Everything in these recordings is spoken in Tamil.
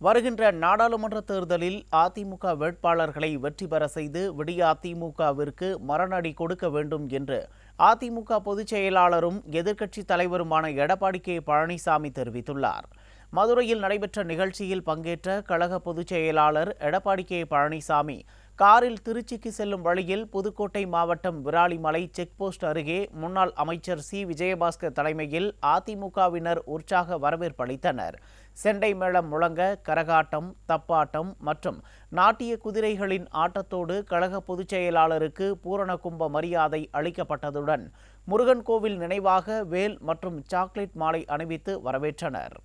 வருகின்ற நாடாளுமன்ற தேர்தலில் அதிமுக வேட்பாளர்களை வெற்றி பெற செய்து விடிய அதிமுகவிற்கு மரணடி கொடுக்க வேண்டும் என்று அதிமுக பொதுச் செயலாளரும் எதிர்க்கட்சித் தலைவருமான எடப்பாடி கே பழனிசாமி தெரிவித்துள்ளார். மதுரையில் நடைபெற்ற நிகழ்ச்சியில் பங்கேற்ற கழக பொதுச் செயலாளர் எடப்பாடி கே பழனிசாமி காரில் திருச்சிக்கு செல்லும் வழியில் புதுக்கோட்டை மாவட்டம் விராலிமலை செக்போஸ்ட் அருகே முன்னாள் அமைச்சர் சி. விஜயபாஸ்கர் தலைமையில் அதிமுகவினர் உற்சாக வரவேற்பளித்தனர் செண்டை மேளம் முழங்க கரகாட்டம் தப்பாட்டம் மற்றும் நாட்டிய குதிரைகளின் ஆட்டத்தோடு கழக பொதுச் செயலாளருக்கு பூரண கும்ப மரியாதை அளிக்கப்பட்டதுடன் முருகன் கோவில் நினைவாக வேல் மற்றும் சாக்லேட் மாலை அணிவித்து வரவேற்றனர்.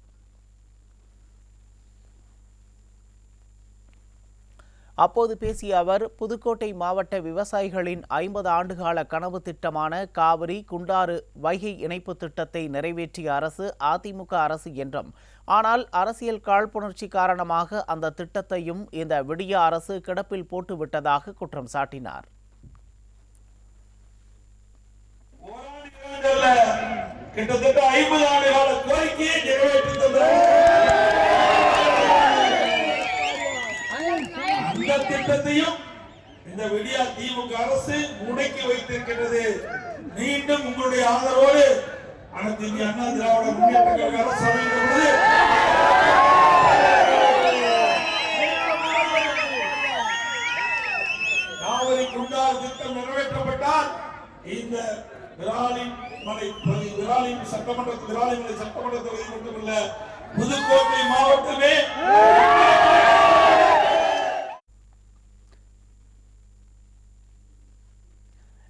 அப்போது பேசிய அவர் புதுக்கோட்டை மாவட்ட விவசாயிகளின் ஐம்பது ஆண்டுகால கனவு திட்டமான காவிரி குண்டாறு வைகை இணைப்பு திட்டத்தை நிறைவேற்றிய அரசு அதிமுக அரசு என்றும். ஆனால் அரசியல் காழ்ப்புணர்ச்சி காரணமாக அந்த திட்டத்தையும் இந்த விடிய அரசு கிடப்பில் போட்டுவிட்டதாக குற்றம் சாட்டினார். கிட்டத்தட்ட ஐம்பது ஆண்டு கால கோரிக்கையை நிறைவேற்றி திட்டத்தையும் இந்த விடியா திமுக அரசு முடக்கி வைத்திருக்கின்றது. மீண்டும் உங்களுடைய ஆதரவோடு அனைத்து இந்திய அண்ணா திராவிட முன்னேற்ற கழக அரசு அமைந்த காவிரி குண்டார் திட்டம் நிறைவேற்றப்பட்டால் இந்த விராலி மலை பகுதி சட்டமன்ற விராலி மலை சட்டமன்ற தொகுதி மட்டுமல்ல புதுக்கோட்டை மாவட்டமே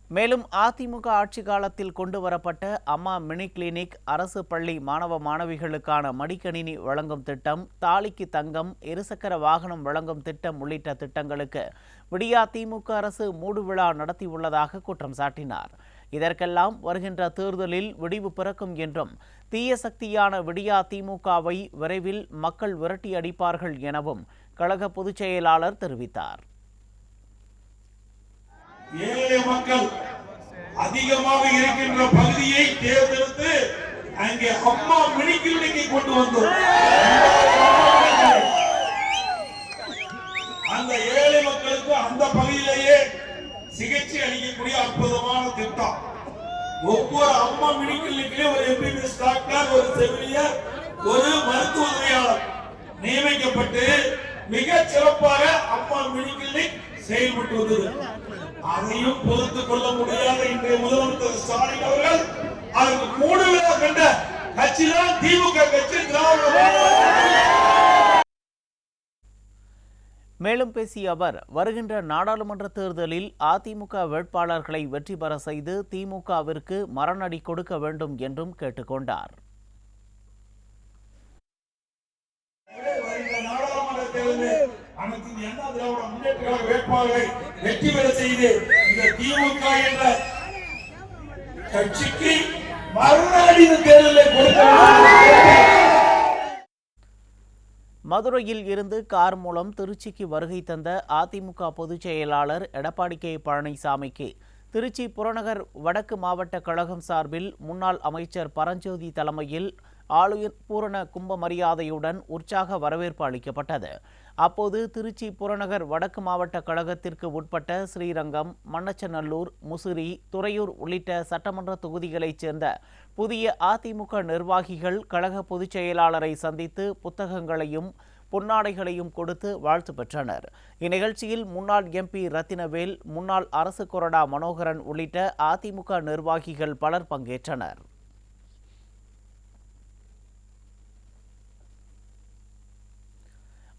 மேலும் அதிமுக ஆட்சி காலத்தில் கொண்டு வரப்பட்ட அம்மா மினி கிளினிக் அரசு பள்ளி மாணவ மாணவிகளுக்கான மடிக்கணினி வழங்கும் திட்டம் தாலிக்கு தங்கம் இருசக்கர வாகனம் வழங்கும் திட்டம் உள்ளிட்ட திட்டங்களுக்கு விடியா திமுக அரசு மூடு விழா நடத்தியுள்ளதாக குற்றம் சாட்டினார். இதற்கெல்லாம் வருகின்ற தேர்தலில் விடிவு பிறக்கும் என்றும் தீய சக்தியான விடியா திமுகவை விரைவில் மக்கள் விரட்டி அடிப்பார்கள் எனவும் கழக பொதுச் செயலாளர் தெரிவித்தார். ஏழை மக்கள் அதிகமாக இருக்கின்ற பகுதியை தேர்ந்தெடுத்து அங்கே அம்மா மினி கொண்டு வந்தோம். அந்த ஏழை மக்களுக்கு அந்த பகுதியிலேயே சிகிச்சை அளிக்கக்கூடிய அற்புதமான திட்டம். ஒவ்வொரு அம்மா மினி ஒரு எம்பிபிஎஸ் டாக்டர் ஒரு செவிலியர் ஒரு மருத்துவ உதவியாளர் நியமிக்கப்பட்டு மிக சிறப்பாக அம்மா மினி கிளினிக் செயல்பட்டு வந்தது. அதையும் பொறுத்துக் கொள்ள முடியாத. இன்றைய முதலமைச்சர் ஸ்டாலின் அவர்கள் அதற்கு மூணு கண்ட கட்சிதான் திமுக கட்சி திராவிட மேலும் பேசிய அவர் வருகின்ற நாடாளுமன்ற தேர்தலில் அதிமுக வேட்பாளர்களை வெற்றி பெற செய்து திமுகவிற்கு மரணடி கொடுக்க வேண்டும் என்றும் கேட்டுக்கொண்டார். திராவிட முன்னேற்ற கழக வேட்பாளர்களை வெற்றி பெற செய்து இந்த திமுக என்ற கட்சிக்கு மறுநாள் இந்த தேர்தலில் கொடுக்க மதுரையில் இருந்து கார் மூலம் திருச்சிக்கு வருகை தந்த அதிமுக பொதுச் செயலாளர் எடப்பாடி கே பழனிசாமிக்கு திருச்சி புறநகர் வடக்கு மாவட்ட கழகம் சார்பில் முன்னாள் அமைச்சர் பரஞ்சோதி தலைமையில் ஆளுயர் பூரண கும்ப மரியாதையுடன் உற்சாக வரவேற்பு அளிக்கப்பட்டது. அப்போது திருச்சி புறநகர் வடக்கு மாவட்ட கழகத்திற்கு உட்பட்ட ஸ்ரீரங்கம் மண்ணச்சநல்லூர் முசிறி துறையூர் உள்ளிட்ட சட்டமன்ற தொகுதிகளைச் சேர்ந்த புதிய அதிமுக நிர்வாகிகள் கழக பொதுச் செயலாளரை சந்தித்து புத்தகங்களையும் பொன்னாடைகளையும் கொடுத்து வாழ்த்து பெற்றனர். இந்நிகழ்ச்சியில் முன்னாள் எம்பி ரத்தினவேல் முன்னாள் அரசு கொறடா மனோகரன் உள்ளிட்ட அதிமுக நிர்வாகிகள் பலர் பங்கேற்றனர்.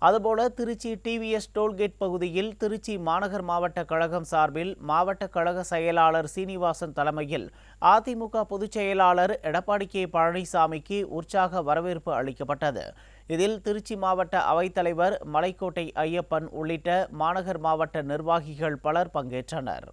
அதுபோல திருச்சி டிவிஎஸ் டோல்கேட் பகுதியில் திருச்சி மாநகர் மாவட்ட கழகம் சார்பில் மாவட்ட கழக செயலாளர் சீனிவாசன் தலைமையில் அதிமுக பொதுச் செயலாளர் எடப்பாடி கே பழனிசாமிக்கு உற்சாக வரவேற்பு அளிக்கப்பட்டது. இதில் திருச்சி மாவட்ட அவைத்தலைவர் மலைக்கோட்டை ஐயப்பன் உள்ளிட்ட மாநகர் மாவட்ட நிர்வாகிகள் பலர் பங்கேற்றனர்.